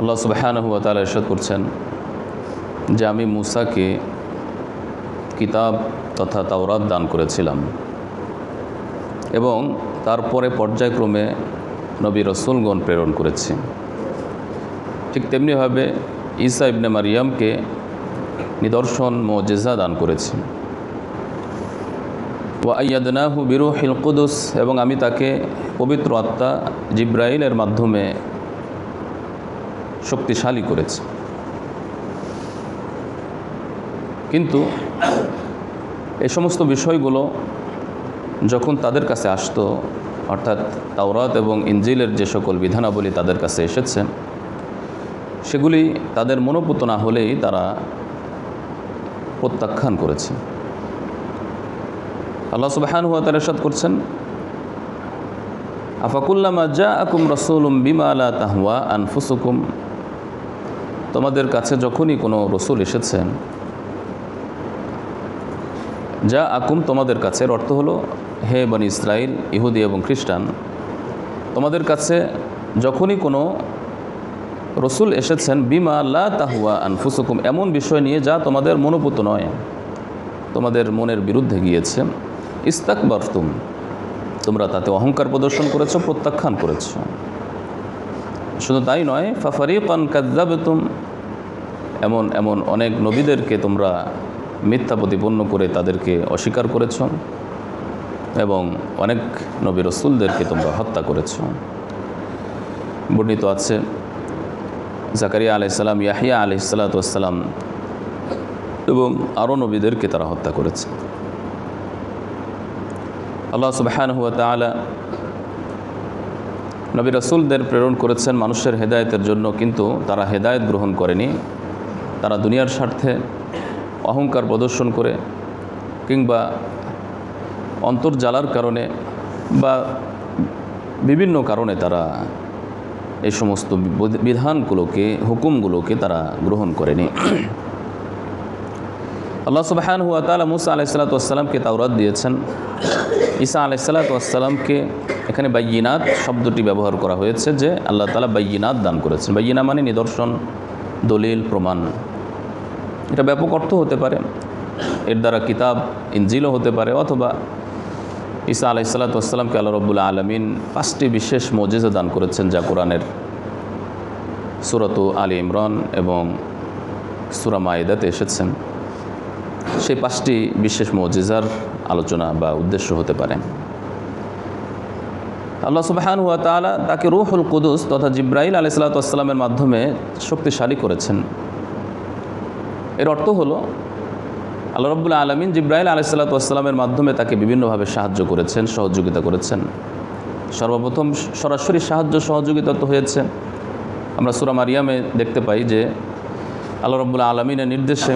আল্লাহ সুবাহানহুয়া তালা এরশাদ করছেন যে আমি মুসাকে কিতাব তথা তাওরাত দান করেছিলাম এবং তারপরে পর্যায়ক্রমে নবী রসুলগণ প্রেরণ করেছি। ঠিক তেমনিভাবে ঈসা ইবনে মারিয়ামকে নিদর্শন, মোজেজা দান করেছি। ওয়াইয়াদনাহু বিরুহিল কুদুস এবং আমি তাকে পবিত্র আত্মা জিব্রাইলের মাধ্যমে শক্তিশালী করেছে। কিন্তু এই সমস্ত বিষয়গুলো যখন তাদের কাছে আসতো, অর্থাৎ তাওরাত এবং ইঞ্জিলের যে সকল বিধানাবলী তাদের কাছে এসেছে, সেগুলি তাদের মনোপুত না হলেই তারা প্রত্যাখ্যান করেছে। আল্লাহ সুবাহান হুয়া তার এরশাদ করছেন, আফাকুল্লামা জা আকুম রসুলুম বিমা আলা তাহুয়া আনফুসুকুম তোমাদের কাছে যখনই কোনো রসুল এসেছেন, যা আকুম তোমাদের কাছে অর্থ হলো, হে বনি ইসরায়েল ইহুদি এবং খ্রিস্টান, তোমাদের কাছে যখনই কোনো রসুল এসেছেন, বিমা লা তাহুয়া আনফুসুকুম, এমন বিষয় নিয়ে যা তোমাদের মনোপুত নয়, তোমাদের মনের বিরুদ্ধে গিয়েছে, ইস্তাকবারতুম, তোমরা তাতে অহংকার প্রদর্শন করেছ, প্রত্যাখ্যান করেছ। শুধু তাই নয়, ফাফারিকান কাদ্দাবেতুম এমন এমন অনেক নবীদেরকে তোমরা মিথ্যা প্রতিপন্ন করে তাদেরকে অস্বীকার করেছ এবং অনেক নবী রসুলদেরকে তোমরা হত্যা করেছ। বর্ণিত আছে, জাকারিয়া আলাইসাল্লাম ইয়াহিয়া আলাইসাল্লাতাম এবং আরও নবীদেরকে তারা হত্যা করেছে। আল্লাহ সুবাহান হুয়া তালা নবী রসুলদের প্রেরণ করেছেন মানুষের হেদায়তের জন্য, কিন্তু তারা হেদায়ত গ্রহণ করেনি। তারা দুনিয়ার স্বার্থে অহংকার প্রদর্শন করে কিংবা অন্তর্জালার কারণে বা বিভিন্ন কারণে তারা এই সমস্ত বিধানগুলোকে, হুকুমগুলোকে তারা গ্রহণ করেনি। আল্লাহ সুবাহান হুয়া তালা মুসা আলাইসাল্লাতামকে তাওরাত দিয়েছেন। ঈসা আলাইসাল্লাতামকে এখানে বাইয়িনাত শব্দটি ব্যবহার করা হয়েছে যে আল্লাহ তালা বাইয়িনাত দান করেছেন। বাইয়িনা মানে নিদর্শন, দলিল, প্রমাণ। এটা ব্যাপক অর্থ হতে পারে। এর দ্বারা কিতাব ইঞ্জিলও হতে পারে অথবা ঈসা আলাইসাল্লাতামকে আল্লাহ রব্বুল্লা আলমিন পাঁচটি বিশেষ মজেজা দান করেছেন যা কোরআনের সুরত আলী ইমরান এবং সুরা মায়েদাতে এসেছেন। সেই পাঁচটি বিশেষ মজিজার আলোচনা বা উদ্দেশ্য হতে পারে। আল্লাহ সুবাহান হুয়া তালা তাকে রুহুল কুদুস তথা জিব্রাইল আলাইসাল্লাতামের মাধ্যমে শক্তিশালী করেছেন। এর অর্থ হলো, আল্লাহ রব্বুল্লা আলমিন জিব্রাইল আলাইসাল্লাতামের মাধ্যমে তাকে বিভিন্নভাবে সাহায্য করেছেন, সহযোগিতা করেছেন। সর্বপ্রথম সরাসরি সাহায্য, সহযোগিতা তো হয়েছে। আমরা সুরা মারিয়ামে দেখতে পাই যে আল্লাহ রব্বুল্লা আলমিনের নির্দেশে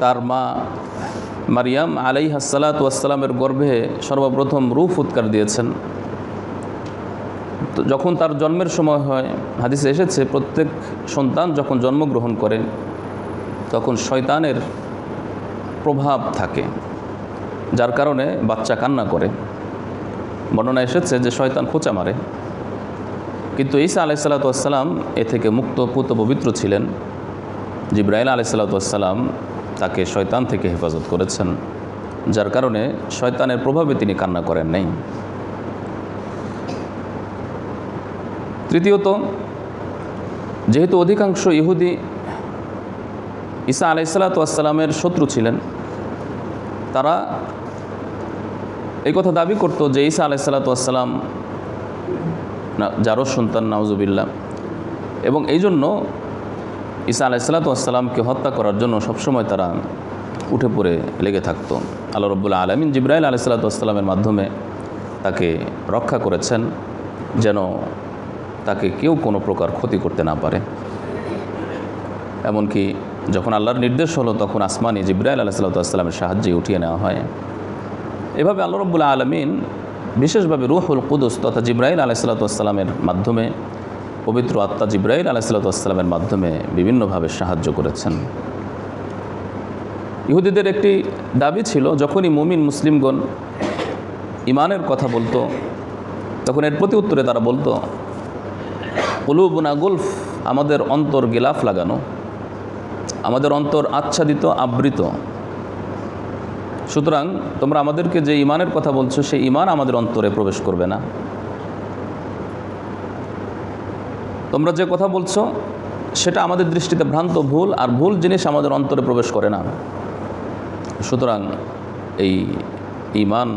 তার মা মারিয়াম আলাই হাসালাত ওয়াসালামের গর্ভে সর্বপ্রথম রূপ উৎকার দিয়েছেন। তো যখন তার জন্মের সময় হয়, হাদিসে এসেছে, প্রত্যেক সন্তান যখন জন্মগ্রহণ করে, তখন শয়তানের প্রভাব থাকে, যার কারণে বাচ্চা কান্না করে। বর্ণনা এসেছে যে শয়তান খোঁচা মারে। কিন্তু ঈসা আলাইসাল্লাতাম এ থেকে মুক্ত পুত পবিত্র ছিলেন। জিব্রাইল আলাইসাল্লাতাম তাকে শয়তান থেকে হেফাজত করেছেন, যার কারণে শয়তানের প্রভাবে তিনি কান্না করেন নাই। তৃতীয়ত, যেহেতু অধিকাংশ ইহুদি ঈসা আলাইসাল্লাতামের শত্রু ছিলেন, তারা এই কথা দাবি করত যে ঈসা আলাইসাল্লাতাম না, যারও সন্তান নাউজুবিল্লা এবং এই জন্য ঈসা আলাইসাল্লাতামকে হত্যা করার জন্য সবসময় তারা উঠে পড়ে লেগে থাকতো। আল্লাহ রব্বুল্লা আলমিন জিব্রাইল আলাইসাল্লাতামের মাধ্যমে তাকে রক্ষা করেছেন, যেন তাকে কেউ কোনো প্রকার ক্ষতি করতে না পারে। এমনকি যখন আল্লাহর নির্দেশ হলো, তখন আসমানি জিব্রাইল আলাইসাল্লাতামের সাহায্যে উঠিয়ে নেওয়া হয়। এভাবে আল্লাহ রব্বুল্লা আলমিন বিশেষভাবে রুহুল কুদুস তথা জিব্রাইল আলাইসাল্লাতামের মাধ্যমে পবিত্র আত্মা জিব্রাইল আলাইসাল্লাতামের মাধ্যমে বিভিন্নভাবে সাহায্য করেছেন। ইহুদিদের একটি দাবি ছিল, যখনই মুমিন মুসলিমগণ ইমানের কথা বলতো, তখন এর প্রতি উত্তরে তারা বলতো, কুলুবনা গুলফ, আমাদের অন্তর গিলাফ লাগানো, আমাদের অন্তর আচ্ছাদিত, আবৃত। সুতরাং তোমরা আমাদেরকে যে ইমানের কথা বলছো, সেই ইমান আমাদের অন্তরে প্রবেশ করবে না। তোমরা যে কথা বলছো, সেটা আমাদের দৃষ্টিতে ভ্রান্ত ভুল আর ভুল জিনিস আমাদের অন্তরে প্রবেশ করে না। সুতরাং এই ইমান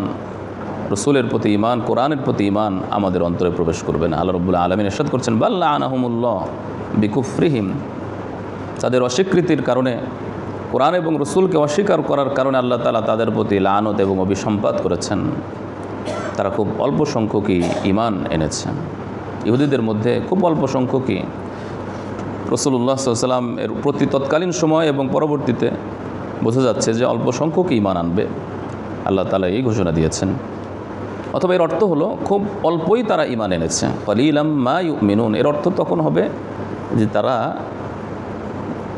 রসুলের প্রতি ইমান কোরআনের প্রতি ইমান আমাদের অন্তরে প্রবেশ করবে না। আল্লাহ রবুল্লা আলমিন এরশাদ করছেন বাল্লা আনাহমুল্লাহ বিকুফরিহিম। তাদের অস্বীকৃতির কারণে কোরআন এবং রসুলকে অস্বীকার করার কারণে আল্লাহ তালা তাদের প্রতি লানত এবং অভিসম্পাদ করেছেন। তারা খুব অল্প সংখ্যকই ইমান এনেছেন। ইহুদিদের মধ্যে খুব অল্প সংখ্যকই রসুল্লাহ সাল্লাম এর প্রতি তৎকালীন সময় এবং পরবর্তীতে বোঝা যাচ্ছে যে অল্প সংখ্যক ইমান আনবে। আল্লাহ তালা এই ঘোষণা দিয়েছেন। অথবা এর অর্থ হলো, খুব অল্পই তারা ইমান এনেছে। কলিলাম মা মিনুন এর অর্থ তখন হবে যে তারা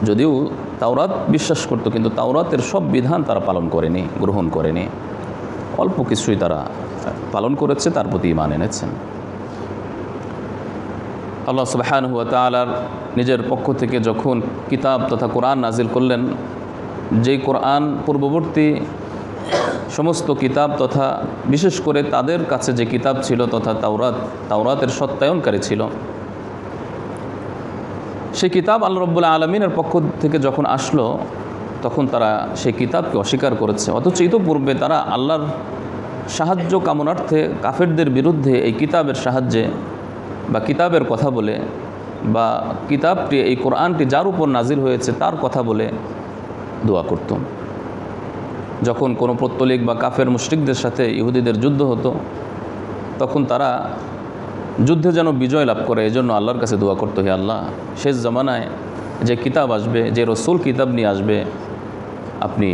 যদিও তাওরাত বিশ্বাস করতো, কিন্তু তাওরাতের সব বিধান তারা পালন করেনি, গ্রহণ করেনি। অল্প কিছুই তারা পালন করেছে, তার প্রতি ইমান এনেছেন। আল্লাহ সুবাহান হুয়া তালার নিজের পক্ষ থেকে যখন কিতাব তথা কোরআন নাজিল করলেন, যেই কোরআন পূর্ববর্তী সমস্ত কিতাব তথা বিশেষ করে তাদের কাছে যে কিতাব ছিল তথা তাওরাত, তাওরাতের সত্যায়নকারী ছিল, সেই কিতাব আল্লাহ রব্বুল্লা আলমিনের পক্ষ থেকে যখন আসলো, তখন তারা সেই কিতাবকে অস্বীকার করেছে। অথচ ইতোপূর্বে তারা আল্লাহর সাহায্য কামনার্থে কাফেরদের বিরুদ্ধে এই কিতাবের সাহায্যে বা কিতাবের কথা বলে বা কিতাবটি এই কোরআনটি যার উপর নাজিল হয়েছে তার কথা বলে দোয়া করত যখন কোনো পত্তলিক বা কাফের মুশরিকদের সাথে ইহুদিদের যুদ্ধ হতো, তখন তারা যুদ্ধে যেন বিজয় লাভ করে, এজন্য আল্লাহর কাছে দোয়া করতো, হে আল্লাহ, শেষ জমানায় যে কিতাব আসবে, যে রসুল কিতাব নিয়ে আসবে, আপনি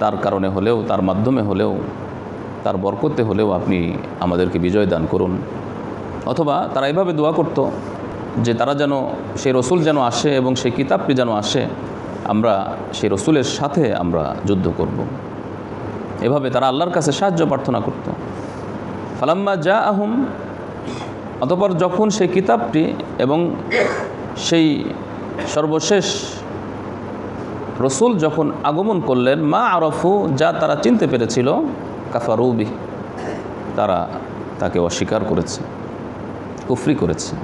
তার কারণে হলেও, তার মাধ্যমে হলেও, তার বরকতে হলেও আপনি আমাদেরকে বিজয় দান করুন। অথবা তারা এভাবে দোয়া করত যে তারা যেন, সেই রসুল যেন আসে এবং সেই কিতাবটি যেন আসে, আমরা সেই রসুলের সাথে আমরা যুদ্ধ করব। এভাবে তারা আল্লাহর কাছে সাহায্য প্রার্থনা করত ফালাম্মা যা আহম অতপর যখন সেই কিতাবটি এবং সেই সর্বশেষ রসুল যখন আগমন করলেন, মা আরফু, যা তারা চিনতে পেরেছিল কাফারুবি তারা তাকে অস্বীকার করেছে কুফরি করেছে।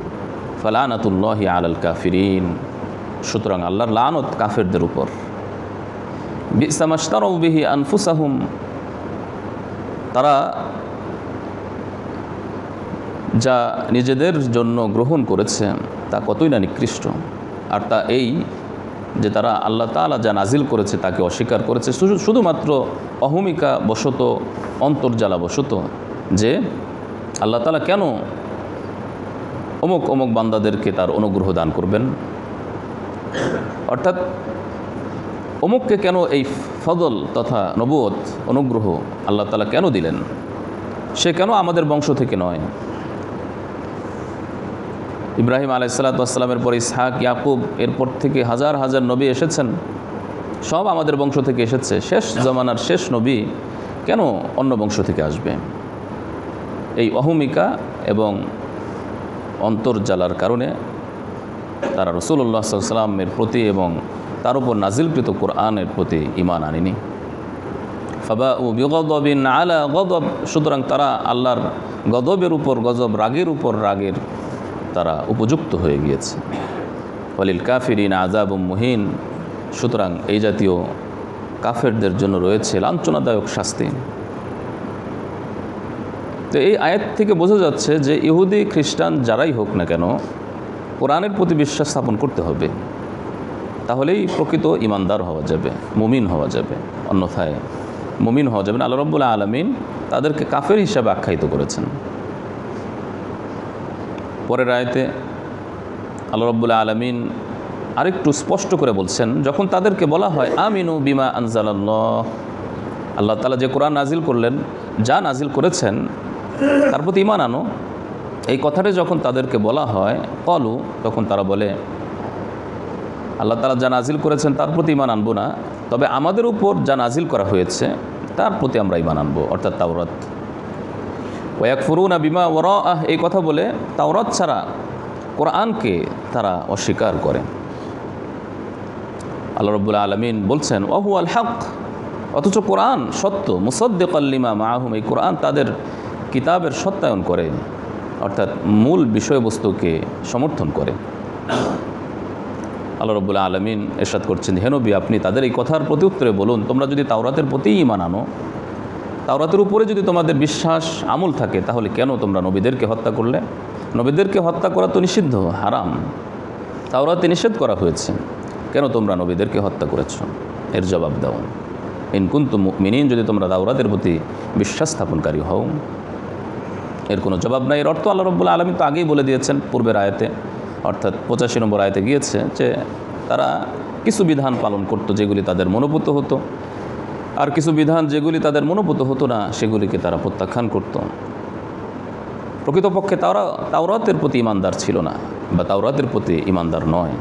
ফালানাতুল্লাহি আলাল কাফিরিন। সুতরাং আল্লাহর লানত কাফেরদের উপর। বিসামাস্তারবিহি আনফুসাহুম। তারা যা নিজেদের জন্য গ্রহণ করেছে, তা কতই না নিকৃষ্ট। আর তা এই যে তারা আল্লাহ তালা যা নাজিল করেছে, তাকে অস্বীকার করেছে। শুধুমাত্র অহমিকা বশত অন্তর্জালা বশত যে আল্লাহ তালা কেন অমুক অমুক বান্দাদেরকে তার অনুগ্রহ দান করবেন। অর্থাৎ অমুককে কেন এই ফজল তথা নবুয়ত, অনুগ্রহ আল্লাহ তালা কেন দিলেন? সে কেন আমাদের বংশ থেকে নয়? ইব্রাহিম আলাইসাল্লাতামের পর ইসহাক, ইয়াকুব, এরপর থেকে হাজার হাজার নবী এসেছেন। সব আমাদের বংশ থেকে এসেছে। শেষ জমানার শেষ নবী কেন অন্য বংশ থেকে আসবে? এই অহমিকা এবং অন্তর্জালার কারণে তারা রসুল্লাহ সাল্লামের প্রতি এবং তার উপর নাজিলকৃত কোরআনের প্রতি ইমান আনেনি। ফাবা ও বিগদবিন আলা গদব, সুতরাং তারা আল্লাহর গদবের উপর, গজব রাগের উপর রাগের তারা উপযুক্ত হয়ে গিয়েছে। অলিল কাফিরিন আজাব মুহিন, সুতরাং এই জাতীয় কাফেরদের জন্য রয়েছে লাঞ্ছনাদায়ক শাস্তি। তো এই আয়াত থেকে বোঝা যাচ্ছে যে ইহুদি, খ্রিস্টান যারাই হোক না কেন, কোরআনের প্রতি বিশ্বাস স্থাপন করতে হবে। তাহলেই প্রকৃত ইমানদার হওয়া যাবে, মুমিন হওয়া যাবে। অন্যথায় মুমিন হওয়া যাবে আল্লাহ রব্বুল্লাহ আলমিন তাদেরকে কাফের হিসাবে আখ্যায়িত করেছেন। পরের আয়তে আল্লাহ রব্বুল্লাহ আলমিন আরেকটু স্পষ্ট করে বলছেন, যখন তাদেরকে বলা হয়, আমিনু বিমা আনজালাল্লাহ আল্লাহ তালা যে কোরআন নাজিল করলেন, যা নাজিল করেছেন তার প্রতি ইমান আনো। এই কথাটা যখন তাদেরকে বলা হয় কলু তখন তারা বলে, আল্লাহ তালা যা নাজিল করেছেন তার প্রতি ইমান আনব না, তবে আমাদের উপর যা নাজিল করা হয়েছে, তার প্রতি আমরা ইমান আনব, অর্থাৎ তাওরাত। ওয়াক ফুরুনা বিমা ওরা আহ এই কথা বলে তাওরাত ছাড়া কোরআনকে তারা অস্বীকার করে। আল্লাহ রব্বুল আলমিন বলছেন অহু আল হক অথচ কোরআন সত্য মুসদ্দেক আল্লিমা মাহুম এই কোরআন তাদের কিতাবের সত্যায়ন করে, অর্থাৎ মূল বিষয়বস্তুকে সমর্থন করে। আল্লাহ রব্বুল আলমিন এরশাদ করছেন হেনবি আপনি তাদের এই কথার প্রতি উত্তরে বলুন। তোমরা যদি তাওরাতের প্রতিই ইমান আনো, তাওরাতের উপরে যদি তোমাদের বিশ্বাস, আমল থাকে, তাহলে কেন তোমরা নবীদেরকে হত্যা করলে? নবীদেরকে হত্যা করা তো নিষিদ্ধ, হারাম। তাওরাতে নিষেধ করা হয়েছে। কেন তোমরা নবীদেরকে হত্যা করেছ? এর জবাব দাও। ইনকুন্তু মিনিন যদি তোমরা তাওরাতের প্রতি বিশ্বাস স্থাপনকারী হও এর কোনো জবাব নাই। এর অর্থ আল্লাহ রব্বুল আলমী তো আগেই বলে দিয়েছেন পূর্বের আয়তে, অর্থাৎ পঁচাশি নম্বর আয়তে গিয়েছে যে তারা কিছু বিধান পালন করত যেগুলি তাদের মনোপুত হতো। আর কিছু বিধান যেগুলি তাদের মনোপুত হতো না, সেগুলিকে তারা প্রত্যাখ্যান করত। প্রকৃতপক্ষে তারা তাওরাতের প্রতি ইমানদার ছিল না বা তাওরাতের প্রতি ইমানদার নয়।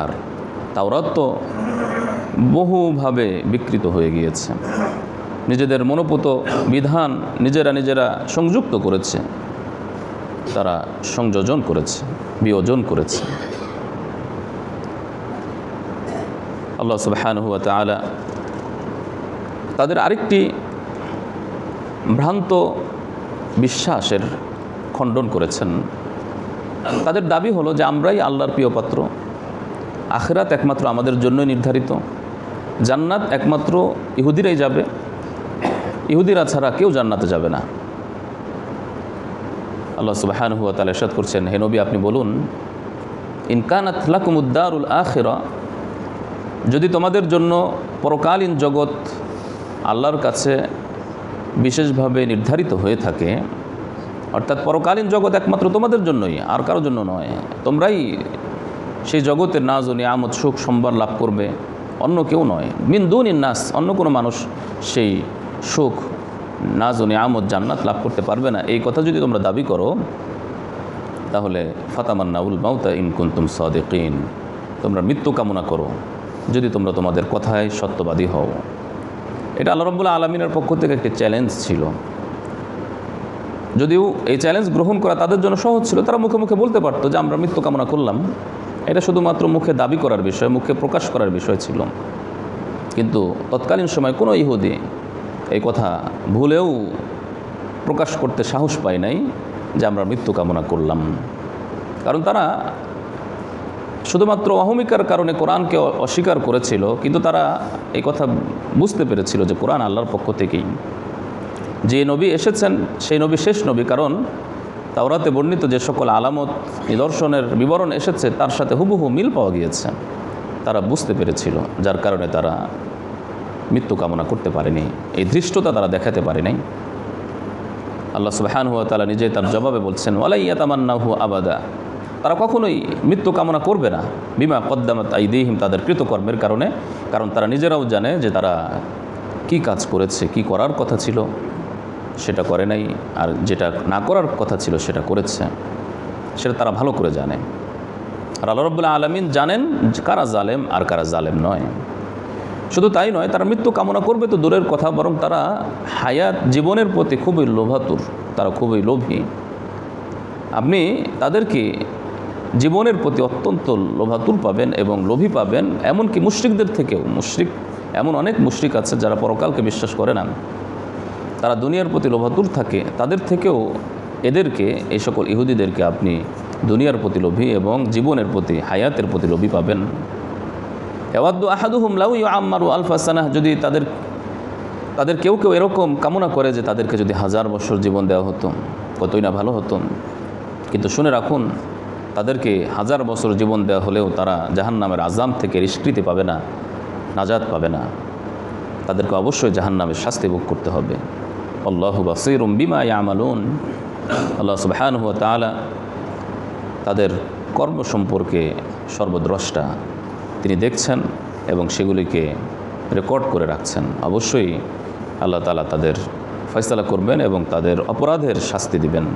আর তাওরাত তো বহুভাবে বিকৃত হয়ে গিয়েছে। নিজেদের মনোপুত বিধান নিজেরা নিজেরা সংযুক্ত করেছে। তারা সংযোজন করেছে, বিয়োজন করেছে। আল্লাহ সুবাহানুয়া তালা তাদের আরেকটি ভ্রান্ত বিশ্বাসের খণ্ডন করেছেন। তাদের দাবি হলো যে আমরাই আল্লাহর প্রিয় পাত্র। আখেরাত একমাত্র আমাদের জন্যই নির্ধারিত। জান্নাত একমাত্র ইহুদিরাই যাবে। ইহুদিরা ছাড়া কেউ জান্নাতে যাবে না। আল্লাহ সুবাহান হুয়া তালা এরশাদ করছেন, হে নবী, আপনি বলুন ইনকানাত লাকুমুদ্দারুল আখেরা যদি তোমাদের জন্য পরকালীন জগৎ আল্লাহর কাছে বিশেষভাবে নির্ধারিত হয়ে থাকে, অর্থাৎ পরকালীন জগৎ একমাত্র তোমাদের জন্যই, আর কারোর জন্য নয়। তোমরাই সেই জগতের নাজ ও নিয়ামত, সুখ সম্বার লাভ করবে, অন্য কেউ নয়। মিন্দুন নাস, অন্য কোনো মানুষ সেই সুখ, নাজ ও নিয়ামত জান্নাত লাভ করতে পারবে না। এই কথা যদি তোমরা দাবি করো, তাহলে ফাতামান্নাউল মাউতা ইনকুন্তুম সদেকিন। তোমরা মৃত্যু কামনা করো, যদি তোমরা তোমাদের কথায় সত্যবাদী হও। এটা আল্লাহ রব্বুল্লা আলমিনের পক্ষ থেকে একটি চ্যালেঞ্জ ছিল। যদিও এই চ্যালেঞ্জ গ্রহণ করা তাদের জন্য সহজ ছিল, তারা মুখে মুখে বলতে পারতো যে আমরা মৃত্যু কামনা করলাম। এটা শুধুমাত্র মুখে দাবি করার বিষয়, মুখে প্রকাশ করার বিষয় ছিল। কিন্তু তৎকালীন সময় কোনো ইহুদি এই কথা ভুলেও প্রকাশ করতে সাহস পায় নাই যে আমরা মৃত্যু কামনা করলাম। কারণ তারা শুধুমাত্র অহমিকার কারণে কোরআনকে অস্বীকার করেছিল, কিন্তু তারা এই কথা বুঝতে পেরেছিল যে কোরআন আল্লাহর পক্ষ থেকেই। যে নবী এসেছেন, সেই নবী শেষ নবী, কারণ তাওরাতে বর্ণিত যে সকল আলামত, নিদর্শনের বিবরণ এসেছে, তার সাথে হুবহু মিল পাওয়া গিয়েছে। তারা বুঝতে পেরেছিল, যার কারণে তারা মৃত্যু কামনা করতে পারেনি, এই ধৃষ্টতা তারা দেখাতে পারে নাই। আল্লাহ সুবাহান হুয়া তালা নিজেই তার জবাবে বলছেন ওয়ালাইয়া তামান্না হু আবাদা। তারা কখনোই মৃত্যু কামনা করবে না। বিমা কদ্দামাত আইদিহিম, তাদের কৃতকর্মের কারণে। কারণ তারা নিজেরাও জানে যে তারা কি কাজ করেছে, কি করার কথা ছিল, সেটা করে নাই, আর যেটা না করার কথা ছিল, সেটা করেছে। সেটা তারা ভালো করে জানে। আর আল্লাহ রব্বুল্লাহ আলমিন জানেন কারা জালেম আর কারা জালেম নয়। শুধু তাই নয়, তারা মৃত্যু কামনা করবে তো দূরের কথা, বরং তারা হায়াত জীবনের প্রতি খুবই লোভাতুর, তারা খুবই লোভী। আপনি তাদেরকে জীবনের প্রতি অত্যন্ত লোভাতুর পাবেন এবং লোভী পাবেন, এমনকি মুশ্রিকদের থেকেও। মুশ্রিক, এমন অনেক মুশ্রিক আছে যারা পরকালকে বিশ্বাস করে না। তারা দুনিয়ার প্রতি লোভাতুর থাকে। তাদের থেকেও এদেরকে, এই সকল ইহুদিদেরকে আপনি দুনিয়ার প্রতি লোভী এবং জীবনের প্রতি, হায়াতের প্রতি লোভী পাবেন। হেওয়াদ্দু আহাদুহুম লাউ আম্মারু আলফাসানাহ যদি তাদের তাদের কেউ কেউ এরকম কামনা করে যে তাদেরকে যদি হাজার বছর জীবন দেওয়া হতো, কতই না ভালো হতো। কিন্তু শুনে রাখুন, তাদেরকে হাজার বছর জীবন দেওয়া হলেও তারা জাহান নামের আজাম থেকে নিষ্কৃতি পাবে না নাজাদ পাবে না। তাদেরকে অবশ্যই জাহান নামের শাস্তি ভোগ করতে হবে। আল্লাহ বাসিরুম বিমা ইয়ামালুন। আল্লাহ সুবহান হুয়া তালা তাদের কর্ম সম্পর্কে সর্বদ্রষ্টা তিনি দেখছেন এবং সেগুলিকে রেকর্ড করে রাখছেন। অবশ্যই আল্লাহ তালা তাদের ফয়সলা করবেন এবং তাদের অপরাধের শাস্তি দিবেন।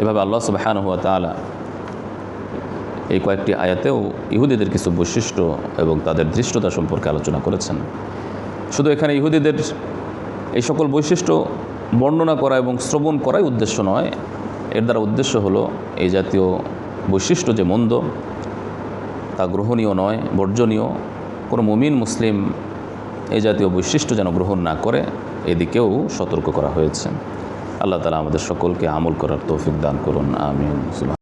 এভাবে আল্লাহ সুবাহান হুয়া তালা এই কয়েকটি আয়াতেও ইহুদিদের কিছু বৈশিষ্ট্য এবং তাদের ধৃষ্টতা সম্পর্কে আলোচনা করেছেন। শুধু এখানে ইহুদিদের এই সকল বৈশিষ্ট্য বর্ণনা করা এবং শ্রবণ করাই উদ্দেশ্য নয়, এর দ্বারা উদ্দেশ্য হলো এই জাতীয় বৈশিষ্ট্য যে মন্দ তা গ্রহণীয় নয়, বর্জনীয়। কোনো মুমিন, মুসলিম এ জাতীয় বৈশিষ্ট্য যেন গ্রহণ না করে, এদিকেও সতর্ক করা হয়েছে। আল্লাহ তালা আমাদের সকলকে আমল করার তৌফিক দান করুন, আমিন।